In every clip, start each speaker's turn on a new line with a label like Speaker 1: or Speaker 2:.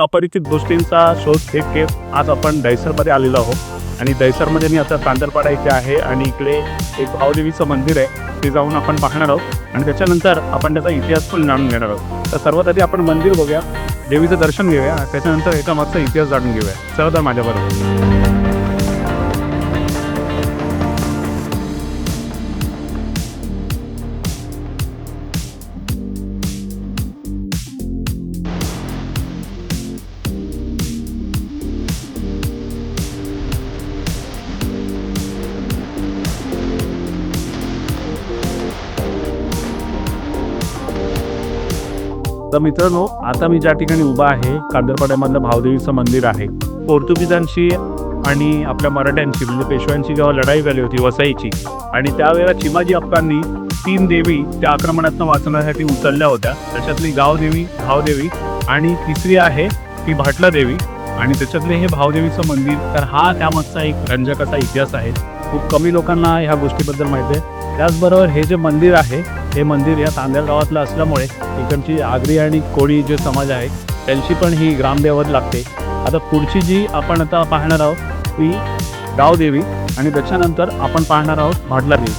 Speaker 1: अपरिचित गोष्टींचा शोध घेत घेत आज आपण दहिसरमध्ये आलेलो आहोत. आणि दहिसरमध्ये मी आता तांदरपाडा इथे आहे आणि इकडे एक भावदेवीचं मंदिर आहे. ते जाऊन आपण पाहणार आहोत. आणि त्याच्यानंतर आपण त्याचा इतिहास पण जाणून घेणार आहोत. तर सर्वात आधी आपण मंदिर बघूया. देवीचं दर्शन घेऊया. त्याच्यानंतर एका मागचा इतिहास जाणून घेऊया. चला तर माझ्याबरोबर. तर मित्रांनो आता मी ज्या ठिकाणी उभा आहे कांदरपाड्यामधलं भावदेवीचं मंदिर आहे. पोर्तुगीजांशी आणि आपल्या मराठ्यांची म्हणजे पेशव्यांची जेव्हा लढाई झाली होती वसईची आणि त्यावेळेला चिमाजी अप्पांनी तीन देवी त्या आक्रमणातून वाचण्यासाठी उचलल्या होत्या. त्याच्यातली गावदेवी भावदेवी आणि तिसरी आहे ती भाटला देवी. आणि त्याच्यातले हे भावदेवीचं मंदिर तर हा त्यामागचा एक रंजक असा इतिहास आहे. खूप कमी लोकांना ह्या गोष्टीबद्दल माहिती आहे. त्याचबरोबर हे जे मंदिर आहे हे मंदिर या तांदेल गावातलं असल्यामुळे इकडची आगरी आणि कोळी जे समाज आहे त्यांची पण ही ग्रामदेवत लागते. आता पुढची जी आपण आता पाहणार आहोत ती गावदेवी आणि त्याच्यानंतर आपण पाहणार आहोत भाटला देवी.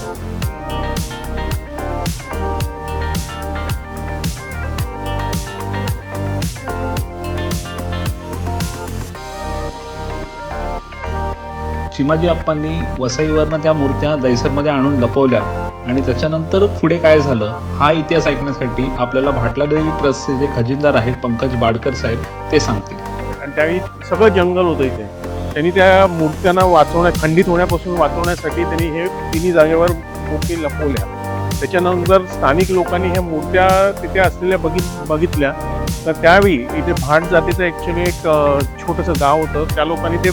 Speaker 2: शिमाजी अप्पांनी वसईवरनं त्या मूर्त्या दहिसरमध्ये आणून लपवल्या आणि त्याच्यानंतर पुढे काय झालं हा इतिहास ऐकण्यासाठी आपल्याला भाटला देवी ट्रस्टचे जे खजिनदार आहेत पंकज बाडकर साहेब ते सांगतील.
Speaker 1: आणि त्यावेळी सगळं जंगल होतं इथे. त्यांनी त्या मूर्त्यांना वाचवण्या खंडित होण्यापासून वाचवण्यासाठी त्यांनी हे तिन्ही जागेवर मूर्ती लपवल्या. त्याच्यानंतर स्थानिक लोकांनी ह्या मूर्त्या तिथे असलेल्या बघित बघितल्या. तर त्यावेळी इथे भाट जातीचं ॲक्च्युली एक छोटंसं गाव होतं. त्या लोकांनी ते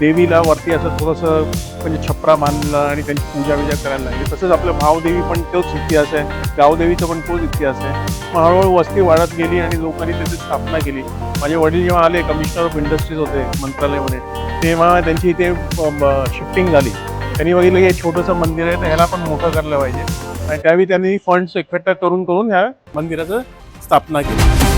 Speaker 1: देवीला वरती असं थोडंसं म्हणजे छपरा मानला आणि त्यांची पूजा विजा करायला लागली. तसंच आपलं भावदेवी पण तोच इतिहास आहे. गावदेवीचा पण तोच इतिहास आहे. मग हळूहळू वस्ती वाढत गेली आणि लोकांनी त्याची स्थापना केली. माझे वडील जेव्हा आले कमिशनर ऑफ इंडस्ट्रीज होते मंत्रालयामध्ये तेव्हा त्यांची इथे शिफ्टिंग झाली. त्यांनी बघितलं की हे छोटंसं मंदिर आहे तर ह्याला पण मोठं करायला पाहिजे. आणि त्यावेळी त्यांनी फंड्स एकट्ठा करून करून ह्या मंदिराचं स्थापना केली.